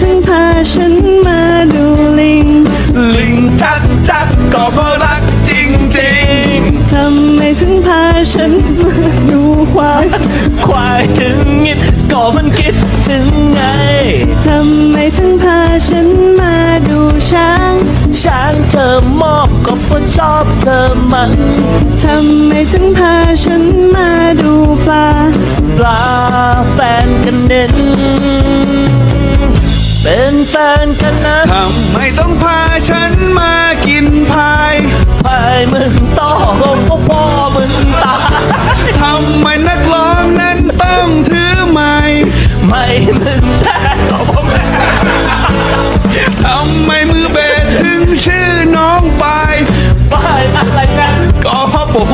ถึงพาฉันมาดูลิง ลิงจักจักก็เพราะรักจริงจริงทำไมถึงพาฉันมาดูควายๆควายถึงงิดก็มันคิดถึงไง ทำไมถึงพาฉันมาดูช้าง ช้างเธอมอบก็เพราะชอบเธอมัน ทำไมถึงพา แฟนกันนะทำไมต้องพาฉันมากินพายพายมึงต่อลงก็พ่อมึงตายทำไมนักร้องนั้นต้องถือไม้ไม่มึงแท้ก็พ่แม่ทำไมมือเบสถึงชื่อน้องปายปายอะไรนะก็ปู่